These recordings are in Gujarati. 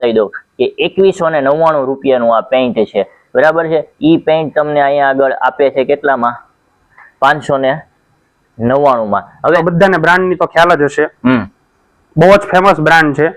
બતાવી દઉં કે એકવીસો ને નવ્વાણું રૂપિયાનું આ પેન્ટ છે. બરાબર છે? ઈ પેન્ટ તમને અહીંયા આગળ આપે છે કેટલામાં? પાંચસો ને નવ્વાણુંમાં. હવે બધાને બ્રાન્ડની તો ખ્યાલ જ હશે. બહુ જ ફેમસ બ્રાન્ડ છે.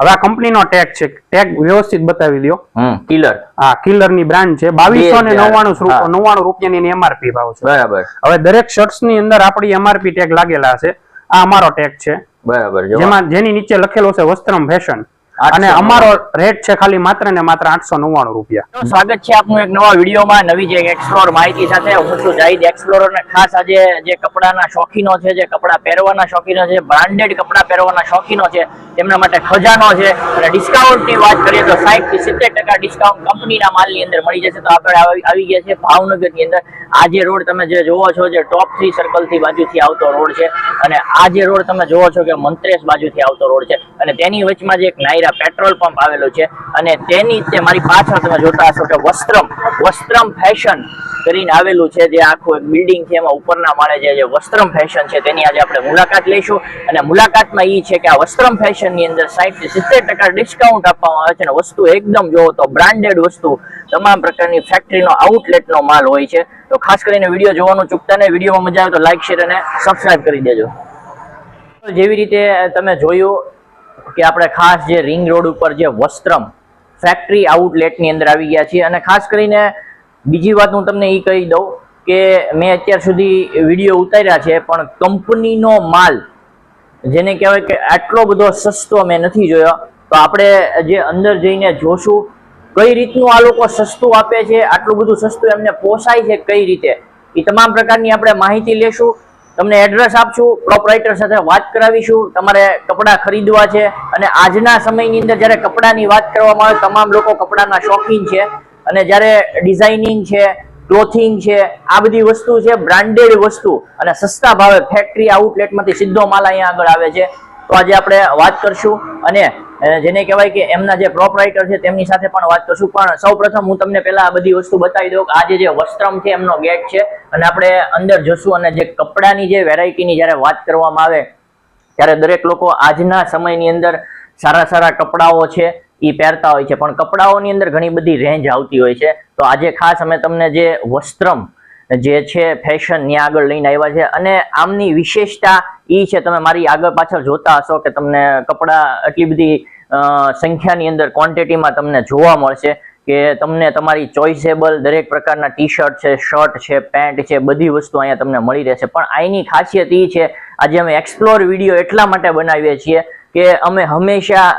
હવે આ કંપનીનો ટેગ છે. ટેગ વ્યવસ્થિત બતાવી દો હમ. કિલર આ કિલરની બ્રાન્ડ છે. બાવીસો ને. નવ્વાણું હા. નવ્વાણું રૂપિયાની એમઆરપી ભાવ છે. બરાબર. હવે દરેક શર્ટ્સની અંદર આપણી એમઆરપી ટેગ લાગેલા છે આ અમારો ટેગ છે. બરાબર જેમાં જેની નીચે લખેલો છે વસ્ત્રમ ફેશન 899. અને અમારો રેટ છે ખાલી માત્ર ને માત્ર આઠસો નવ્વાણું રૂપિયા. સ્વાગત છે આપનું એક નવા વિડીયોમાં નવી જે એક્સપ્લોર માહિતી સાથે. હું છું જાહિદ એક્સપ્લોરર ને ખાસ આજે જે કપડાના શોખીનો છે જે કપડા પહેરવાના શોખીનો છે બ્રાન્ડેડ કપડા પહેરવાના શોખીનો છે તેમના માટે ખજાનો છે. અને ડિસ્કાઉન્ટની વાત કરીએ તો સાહીઠથી સિત્તેર ટકા ડિસ્કાઉન્ટ કંપનીના માલની અંદર મળી જશે. તો આપણે આવી આવી ગયા છે ભાવનગરની અંદર. આ જે રોડ તમે જે જોવો છો જે ટોપ થ્રી સર્કલથી બાજુથી આવતો રોડ છે. અને આ જે રોડ તમે જોવો છો કે મંત્રેશ બાજુથી આવતો રોડ છે. અને તેની વચમાં જે એક નાયરા પેટ્રોલ પંપ આવેલો છે. અને તેની તે મારી પાછળ તમે જોતા હશો કે વસ્ત્રમ વસ્ત્રમ ફેશન કરીને આવેલું છે. જે આખું એક બિલ્ડિંગ છે, એમાં ઉપરના માળે જે વસ્ત્રમ ફેશન છે, તેની આજે આપણે મુલાકાત લઈશું. અને મુલાકાતમાં એ છે કે આ વસ્ત્રમ ફેશનની અંદર સાઠથી સિત્તેર ટકા ડિસ્કાઉન્ટ આપવામાં આવે છે. અને વસ્તુ એકદમ જોવો તો બ્રાન્ડેડ વસ્તુ. તમામ પ્રકારની ફેક્ટરીનો આઉટલેટનો માલ હોય છે. તો ખાસ કરીને વીડિયો જોવાનું ચૂકતા ને વિડીયોમાં મજા આવે તો લાઈક શેર અને સબસ્ક્રાઇબ કરી દેજો. જેવી રીતે તમે જોયું કે આપણે ખાસ જે રિંગ રોડ ઉપર જે વસ્ત્રમ ફેક્ટરી આઉટલેટની અંદર આવી ગયા છીએ. અને ખાસ કરીને બીજી વાત હું તમને એ કહી દઉં કે મેં અત્યાર સુધી વીડિયો ઉતાર્યા છે, પણ કંપનીનો માલ જેને કહેવાય કે આટલો બધો સસ્તો મેં નથી જોયો. તો આપણે જે અંદર જઈને જોશું કઈ રીતનું આ લોકો સસ્તું આપે છે, આટલું બધું સસ્તું એમને પોસાય છે, કઈ રીતે? એ તમામ પ્રકારની આપણે માહિતી લેશું. તમને એડ્રેસ આપશું પ્રોપરાઇટર સાથે વાત કરાવીશું, તમારે કપડાં ખરીદવા છે અને આજના સમયની અંદર જ્યારે કપડાની વાત કરવામાં આવે, તમામ લોકો કપડાના શોખીન છે અને જ્યારે ડિઝાઇનિંગ છે ક્લોથિંગ છે, આ બધી વસ્તુ છે બ્રાન્ડેડ વસ્તુ અને સસ્તા ભાવે ફેક્ટરી આઉટલેટમાંથી સીધો માલ અહીંયા આગળ આવે છે. તો આજે આપણે વાત કરશું અને જેને કહેવાય કે એમના જે પ્રોપરાઇટર છે તેમની સાથે પણ વાત કરશું. પણ સૌપ્રથમ હું તમને પહેલા આ બધી વસ્તુ બતાવી દઉં કે આજે જે વસ્ત્રમ છે એમનો ગેટ છે અને આપણે અંદર જશું અને જે કપડાની જે વેરાયટીની જ્યારે વાત કરવામાં આવે, ત્યારે દરેક લોકો આજના સમયની અંદર સારા સારા કપડાઓ છે એ પહેરતા હોય છે. પણ કપડાઓની અંદર ઘણી બધી રેન્જ આવતી હોય છે. તો આજે ખાસ અમે તમને જે વસ્ત્રમ જે છે ફેશનની આગળ લઈને આવ્યા છે. અને આમની વિશેષતા એ છે, તમે મારી આગળ પાછળ જોતા હશો કે તમને કપડા એટલી બધી સંખ્યાની અંદર ક્વોન્ટિટીમાં તમને જોવા મળશે કે તમને તમારી ચોઇસેબલ દરેક પ્રકારના ટી શર્ટ છે શર્ટ છે પેન્ટ છે, બધી વસ્તુ અહીંયા તમને મળી રહેશે. પણ અહીંની ખાસિયત એ છે, આજે અમે એક્સપ્લોર વીડિયો એટલા માટે બનાવીએ છીએ કે અમે હંમેશા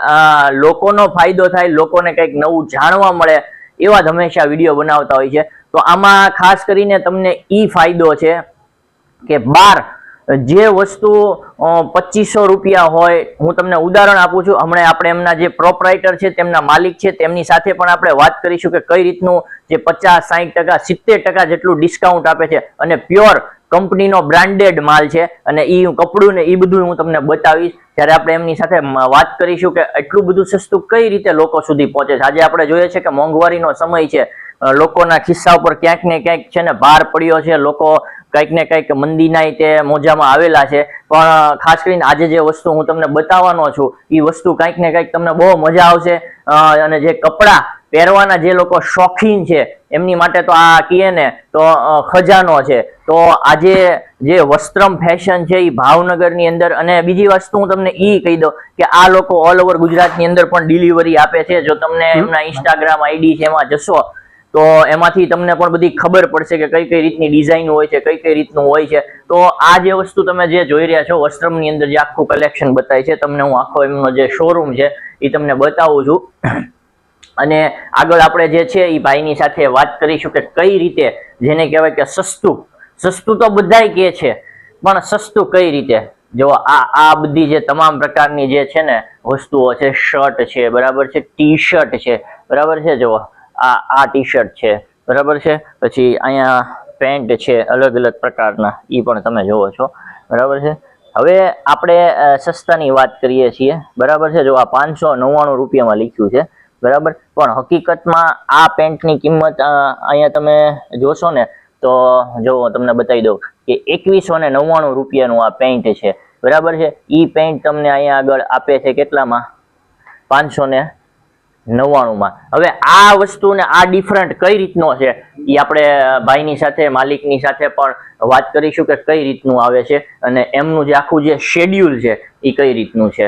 લોકોનો ફાયદો થાય, લોકોને કંઈક નવું જાણવા મળે એવા જ હંમેશા વીડિયો બનાવતા હોય છે. તો આમાં ખાસ કરીને તમને ઈ ફાયદો છે કે બાર જે વસ્તુ પચીસો રૂપિયા હોય, હું તમને ઉદાહરણ આપું છું. હમણાં આપણે એમના જે પ્રોપરાઇટર છે, તેમના માલિક છે, તેમની સાથે પણ આપણે વાત કરીશું કે કઈ રીતનું જે પચાસ સાહીઠ ટકા, સિત્તેર ટકા જેટલું ડિસ્કાઉન્ટ આપે છે. અને પ્યોર કંપનીનો બ્રાન્ડેડ માલ છે. અને એ કપડું ને એ બધું હું તમને બતાવીશ. જ્યારે આપણે એમની સાથે વાત કરીશું કે એટલું બધું સસ્તું કઈ રીતે લોકો સુધી પહોંચે છે. આજે આપણે જોઈએ છે કે મોંઘવારીનો સમય છે. લોકોના ખિસ્સા ઉપર ક્યાંક ને ક્યાંક છે ને ભાર પડ્યો છે. લોકો કંઈક ને કંઈક મંદીના તે મોજામાં આવેલા છે. પણ ખાસ કરીને આજે જે વસ્તુ હું તમને બતાવવાનો છું એ વસ્તુ કંઈક ને કંઈક તમને બહુ મજા આવશે. અને જે કપડાં પહેરવાના જે લોકો શોખીન છે, એમની માટે તો આ કહીએ ને તો ખજાનો છે. તો આજે જે વસ્ત્રમ ફેશન છે એ ભાવનગરની અંદર અને બીજી વસ્તુ હું તમને એ કહી દઉં કે આ લોકો ઓલ ઓવર ગુજરાતની અંદર પણ ડિલિવરી આપે છે. જો તમને એમના ઇન્સ્ટાગ્રામ આઈડી છે એમાં જશો તો એમાંથી તમને પણ બધી ખબર પડશે કે કઈ કઈ રીતની ડિઝાઇન હોય છે, કઈ કઈ રીતનું હોય છે. તો આ જે વસ્તુ તમે જે જોઈ રહ્યા છો, વસ્ત્રમની અંદર જે આખું કલેક્શન બતાય છે, તમને હું આખો એમનો જે શોરૂમ છે એ તમને બતાવું છું. અને આગળ આપણે જે છે એ ભાઈની સાથે વાત કરીશું કે કઈ રીતે, જેને કહેવાય કે સસ્તું. સસ્તું તો બધાય કહે છે, પણ સસ્તું કઈ રીતે? જો આ આ બધી જે તમામ પ્રકારની જે છે ને વસ્તુઓ છે શર્ટ છે, બરાબર છે ટી શર્ટ છે, બરાબર છે જો આ આ ટી શર્ટ છે. બરાબર છે? પછી અહીંયા પેન્ટ છે, અલગ અલગ પ્રકારના એ પણ તમે જોવો છો. બરાબર છે? હવે આપણે સસ્તાની વાત કરીએ છીએ. બરાબર છે? જો આ પાંચસો નવ્વાણું રૂપિયામાં લખ્યું છે. બરાબર? પણ હકીકતમાં આ પેન્ટની કિંમત અહીંયા તમે જોશો ને, તો જો તમને બતાવી દઉં કે એકવીસો ને નવ્વાણું રૂપિયાનું આ પેન્ટ છે. બરાબર છે? એ પેન્ટ તમને અહીંયા આગળ આપે છે કેટલામાં? પાંચસો ને નવ્વાણું માં હવે આ વસ્તુ ને આ ડિફરન્ટ કઈ રીતનો છે? એ આપણે ભાઈની સાથે માલિકની સાથે પણ વાત કરીશું કે કઈ રીતનું આવે છે અને એમનું જે આખું જે શેડ્યુલ છે એ કઈ રીતનું છે?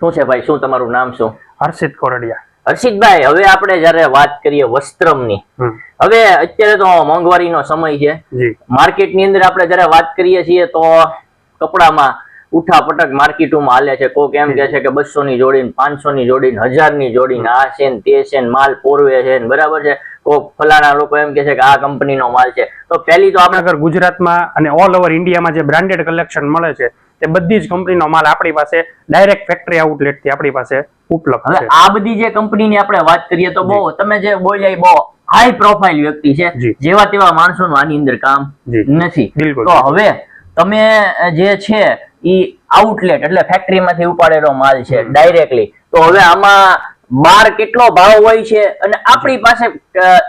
શું છે ભાઈ? શું તમારું નામ શું? હર્ષિત કોરડિયા. હર્ષિતભાઈ હવે આપણે જયારે વાત કરીએ વસ્ત્રમની હવે અત્યારે તો મોંઘવારીનો સમય છે. માર્કેટની અંદર આપણે જયારે વાત કરીએ છીએ તો કપડામાં ઉઠા પટક માર્કેટોમાં હાલે છે. કોક એમ કે છે કે બસો ની જોડીને પાંચસો ની જોડીને હજારની જોડીને આ છે ને તે છે ને માલ પોરવે છે ને બરાબર છે. કોક ફલાણા લોકો એમ કે છે કે આ કંપનીનો માલ છે. તો પહેલી તો આપણે ગુજરાતમાં અને ઓલ ઓવર ઇન્ડિયામાં જે બ્રાન્ડેડ કલેક્શન મળે છે તે બધી જ કંપનીનો માલ આપણી પાસે ડાયરેક્ટ ફેક્ટરી આઉટલેટથી આપણી પાસે ઉપલબ્ધ છે. આ બધી જે કંપનીની આપણે વાત કરીએ તો બહુ તમે જે બોલ્યા બહુ હાઈ પ્રોફાઇલ વ્યક્તિ છે. જેવા તેવા માણસોનું આની અંદર કામ નથી. બિલકુલ. તો હવે તમે જે છે ઈ આઉટલેટ એટલે ફેક્ટરીમાંથી ઉપાડેલો માલ છે ડાયરેક્ટલી તો હવે આમાં બાર કેટલો ભાવ હોય છે અને આપણી પાસે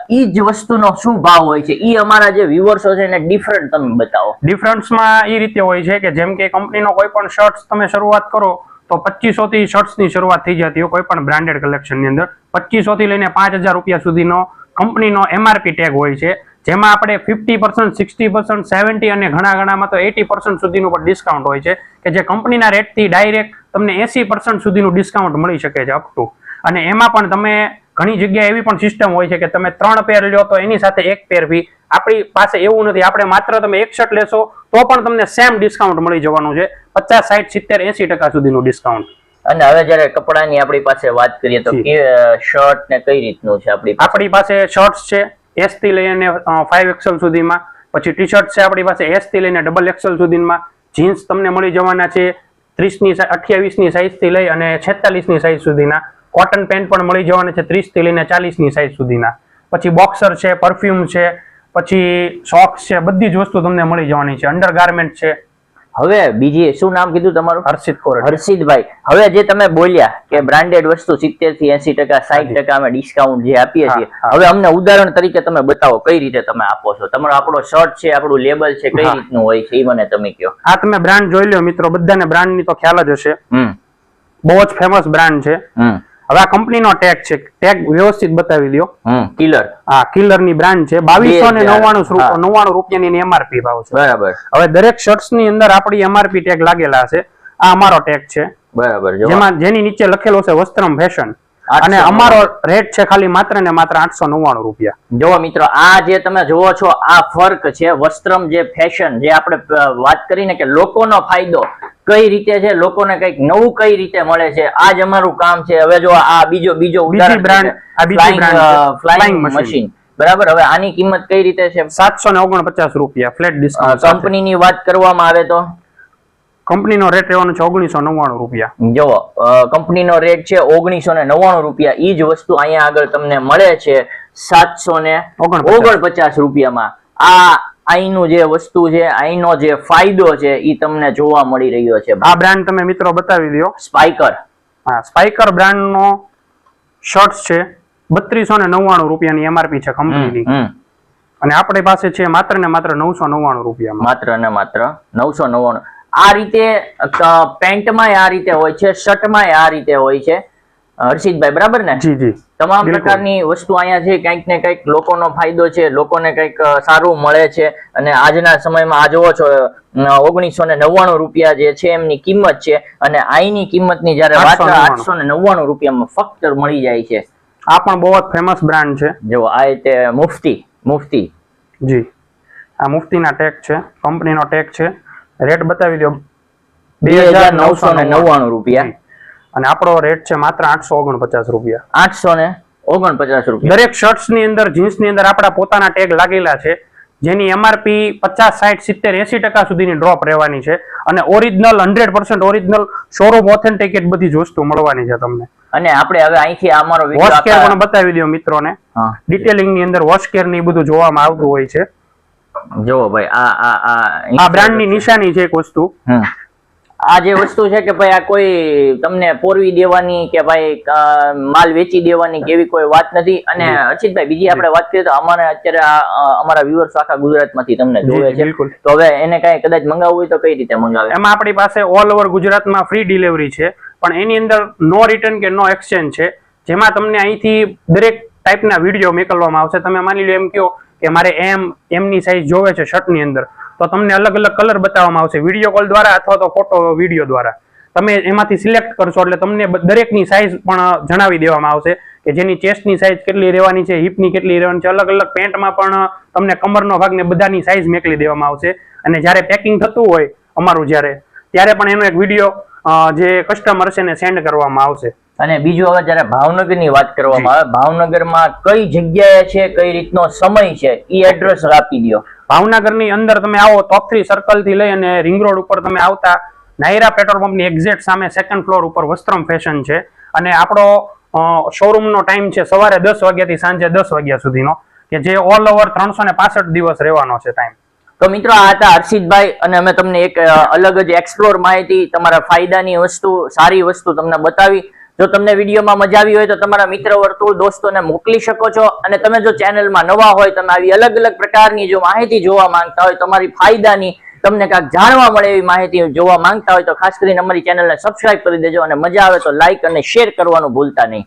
ઈ જ વસ્તુનો શું ભાવ હોય છે? ઈ અમારા જે વ્યુઅર્સો છે એને ડિફરન્ટ તમે બતાવો. ડિફરન્સમાં એ રીતે હોય છે કે જેમ કે કંપનીનો કોઈ પણ શર્ટ્સ તમે શરૂઆત કરો તો પચીસો થી શર્ટ્સની શરૂઆત થઈ જતી હોય કોઈ પણ બ્રાન્ડેડ કલેક્શનની અંદર. પચીસો થી લઈને પાંચ હજાર રૂપિયા સુધીનો કંપનીનો એમઆરપી ટેગ હોય છે. જેમાં આપણે fifty percent sixty percent seventy અને ઘણા ઘણામાં તો એટી પર્સન્ટ સુધીનું પણ ડિસ્કાઉન્ટ હોય છે કે જે કંપનીના રેટથી ડાયરેક્ટ તમને એસી પર્સન્ટ સુધીનું ડિસ્કાઉન્ટ મળી શકે છે અપ ટુ અને એમાં પણ તમે ઘણી જગ્યાએ એવી પણ સિસ્ટમ હોય છે કે તમે ત્રણ પેર લ્યો તો એની સાથે એક પેર બી આપણી પાસે એવું નથી. આપણે માત્ર તમે એક શર્ટ લેશો તો પણ તમને સેમ ડિસ્કાઉન્ટ મળી જવાનું છે. પચાસ સાઠ સિત્તેર એસી ટકા સુધીનું ડિસ્કાઉન્ટ અને હવે જયારે કપડાની આપણી પાસે વાત કરીએ તો કે શર્ટ ને કઈ રીતનું છે આપણી આપણી પાસે શર્ટ્સ છે. એસથી લઈને ફાઈવ એક્સલ સુધીમાં. પછી ટી શર્ટ છે આપણી પાસે એસથી લઈને ડબલ એક્સલ સુધીમાં. જીન્સ તમને મળી જવાના છે ત્રીસની અઠ્યાવીસની સાઇઝથી લઈ અને છેતાલીસની સાઈઝ સુધીના. કોટન પેન્ટ પણ મળી જવાના છે ત્રીસથી લઈને ચાલીસની સાઈઝ સુધીના. પછી બોક્સર છે પરફ્યુમ છે, પછી સોક્સ છે, બધી જ વસ્તુ તમને મળી જવાની છે. અંડર ગાર્મેન્ટ છે હવે બીજી શું નામ કીધું તમારું? હર્ષિત કોરડ હર્ષિતભાઈ. હવે જે તમે બોલ્યા કે બ્રાન્ડેડ વસ્તુ સિત્તેરથી એસી ટકા સાઈઠ ટકા અમે ડિસ્કાઉન્ટ જે આપીએ છીએ હવે અમને ઉદાહરણ તરીકે તમે બતાવો કઈ રીતે તમે આપો છો? તમારો આપણો શર્ટ છે આપણું લેબલ છે કઈ રીતનું હોય છે એ મને તમે કહો. આ તમે બ્રાન્ડ જોઈ લો મિત્રો બધાને બ્રાન્ડની તો ખ્યાલ જ હશે. બહુ જ ફેમસ બ્રાન્ડ છે. હમ. હવે આ કંપનીનો ટેગ છે. ટેગ વ્યવસ્થિત બતાવી દો કિલર આ કિલરની બ્રાન્ડ છે. બાવીસો ને. નવ્વાણું. નવ્વાણું રૂપિયાની એમઆરપી ભાવ છે. બરાબર. હવે દરેક શર્ટ્સની અંદર આપણી એમઆરપી ટેગ લાગેલા છે. આ અમારો ટેગ છે. બરાબર જેમાં જેની નીચે લખેલો છે વસ્ત્રમ ફેશન 899. અને અમારો રેટ છે ખાલી માત્ર ને માત્ર આઠસો નવ્વાણું રૂપિયા. જુઓ મિત્રો આ જે તમે જુઓ છો આ ફર્ક છે વસ્ત્રમ જે ફેશન જે આપણે વાત કરીને કે લોકોનો ફાયદો કઈ રીતે છે લોકોને કંઈક નવું કઈ રીતે મળે છે આ જ અમારું કામ છે. હવે જો આ બીજો બીજો ઉદાહરણ. ફ્લાઇંગ મશીન બરાબર? હવે આની કિંમત કઈ રીતે છે? સાતસો ને ઓગણપચાસ રૂપિયા ફ્લેટ ડિસ્કાઉન્ટ કંપનીની વાત કરવામાં આવે તો? કંપનીનો રેટ રહેવાનો છે ઓગણીસો નવ્વાણું રૂપિયા. જુઓ કંપનીનો રેટ છે ઓગણીસો ને નવ્વાણું રૂપિયા. એ જ વસ્તુ અહીંયા આગળ તમને મળે છે સાતસો ને ઓગણપચાસ. ઓગણપચાસ રૂપિયામાં. આ અહીંનું જે વસ્તુ છે અહીંનો જે ફાયદો છે એ તમને જોવા મળી રહ્યો છે. આ બ્રાન્ડ તમે મિત્રો બતાવી દો સ્પાઈકર હા સ્પાઈકર બ્રાન્ડનો શર્ટ છે બત્રીસો ને નવ્વાણું રૂપિયાની એમઆરપી છે કંપનીની. અને આપણી પાસે છે માત્ર ને માત્ર નવસો નવ્વાણું રૂપિયા માત્ર ને માત્ર નવસો નવ્વાણું. આ રીતે પેન્ટમાં આ રીતે હોય છે શર્ટમાં આ રીતે હોય છે. હર્ષિતભાઈ બરાબર ને? જી જી. તમામ પ્રકારની વસ્તુ અહીંયા છે કંઈક ને કંઈક લોકોનો ફાયદો છે લોકોને કંઈક સારું મળે છે. અને આજના સમયમાં આ જોવો છો ઓગણીસો ને નવ્વાણું રૂપિયા જે છે એમની કિંમત છે. અને અહીંની કિંમતની જયારે વાત 899. આઠસો ને નવ્વાણું રૂપિયામાં ફક્ત મળી જાય છે. આ પણ બહુ જ ફેમસ બ્રાન્ડ છે. જો આ રીતે મુફ્તી મુફ્તી. જી. આ મુફ્તીના ટેગ છે કંપનીનો ટેગ છે. રેટ બતાવી દો. બે હજાર નવસો ને નવ્વાણું રૂપિયા. અને આપણો રેટ છે માત્ર આઠસો ઓગણપચાસ રૂપિયા. આઠસો ને ઓગણપચાસ રૂપિયા. દરેક શર્ટ્સની અંદર જીન્સની અંદર આપણા પોતાના ટેગ લાગેલા છે જેની એમઆરપી પચાસ સાઠ સિત્તેર એસી ટકા સુધીની ડ્રોપ રહેવાની છે અને original hundred percent original showroom authenticate બધી જ વસ્તુ મળવાની છે તમને. અને આપણે હવે અહીંથી અમારો વોશ કેર પણ બતાવી દો મિત્રોને. ડિટેલિંગની અંદર વોશ કેરની બધું જોવામાં આવતું હોય છે. જોવો ભાઈ આ આ આ આ બ્રાન્ડની નિશાની છે એક વસ્તુ. આ જે વસ્તુ છે કે ભાઈ આ કોઈ તમને પોરવી દેવાની કે ભાઈ માલ વેચી દેવાની કે એવી કોઈ વાત નથી. અને અચિતભાઈ બીજી આપણે વાત કરીએ તો અમારે અત્યારે આ, અમારા વ્યુઅર્સ આખા ગુજરાતમાંથી તમને જોવે છે. બિલકુલ. તો હવે એને કઈ કદાચ મંગાવવું હોય તો કઈ રીતે મંગાવે? એમાં આપણી પાસે ઓલ ઓવર ગુજરાતમાં ફ્રી ડિલિવરી છે પણ એની અંદર નો રિટર્ન કે નો એક્સચેન્જ છે જેમાં તમને અહીંથી દરેક ટાઈપના વીડિયો મોકલવામાં આવશે. તમે માની લો એમ કહો કે મારે એમ, એમની સાઈઝ જોવે છે શર્ટની અંદર, તો તમને અલગ અલગ કલર બતાવવામાં આવશે. વીડિયો કોલ દ્વારા અથવા તો ફોટો વીડિયો દ્વારા. તમે એમાંથી સિલેક્ટ કરશો એટલે તમને દરેકની સાઇઝ પણ જણાવી દેવામાં આવશે કે જેની ચેસ્ટની સાઇઝ કેટલી રહેવાની છે હિપની કેટલી રહેવાની છે, અલગ અલગ પેન્ટમાં પણ તમને કમરનો ભાગ ને બધાની સાઇઝ મોકલી દેવામાં આવશે. અને જ્યારે પેકિંગ થતું હોય અમારું જ્યારે, ત્યારે પણ એનો એક વીડિયો જે કસ્ટમર છે એને સેન્ડ કરવામાં આવશે. અને બીજું હવે જયારે ભાવનગરની વાત કરવામાં આવે ભાવનગરમાં કઈ જગ્યાએ છે કઈ રીતનો સમય છે એ એડ્રેસ આપી દો ભાવનગરની અંદર તમે આવો ટોપ થ્રી સર્કલથી લઈ અને રિંગ રોડ ઉપર તમે આવતા નાયરા પેટ્રોલ પંપની એક્ઝેક્ટ સામે સેકન્ડ ફ્લોર ઉપર વસ્ત્રમ ફેશન છે. અને આપણો શોરૂમનો ટાઈમ છે સવારે દસ વાગ્યાથી સાંજે દસ વાગ્યા સુધીનો કે જે ઓલ ઓવર ત્રણસો ને પાસઠ દિવસ રહેવાનો છે ટાઈમ તો મિત્રો આ હતા હર્ષિતભાઈ અને અમે તમને એક અલગ જ એક્સપ્લોર માહિતી તમારા ફાયદાની વસ્તુ સારી વસ્તુ તમને બતાવી. જો તમને વિડીયોમાં મજા આવી હોય તો તમારા મિત્ર વર્તુળ દોસ્તોને મોકલી શકો છો અને તમે જો ચેનલમાં નવા હોય, તમે આવી અલગ અલગ પ્રકારની જો માહિતી જોવા માંગતા હોય, તમારી ફાયદાની તમને કાંઈક જાણવા મળે એવી માહિતી જોવા માંગતા હોય તો ખાસ કરીને અમારી ચેનલને સબસ્ક્રાઇબ કરી દેજો અને મજા આવે તો લાઇક અને શેર કરવાનું ભૂલતા નહીં.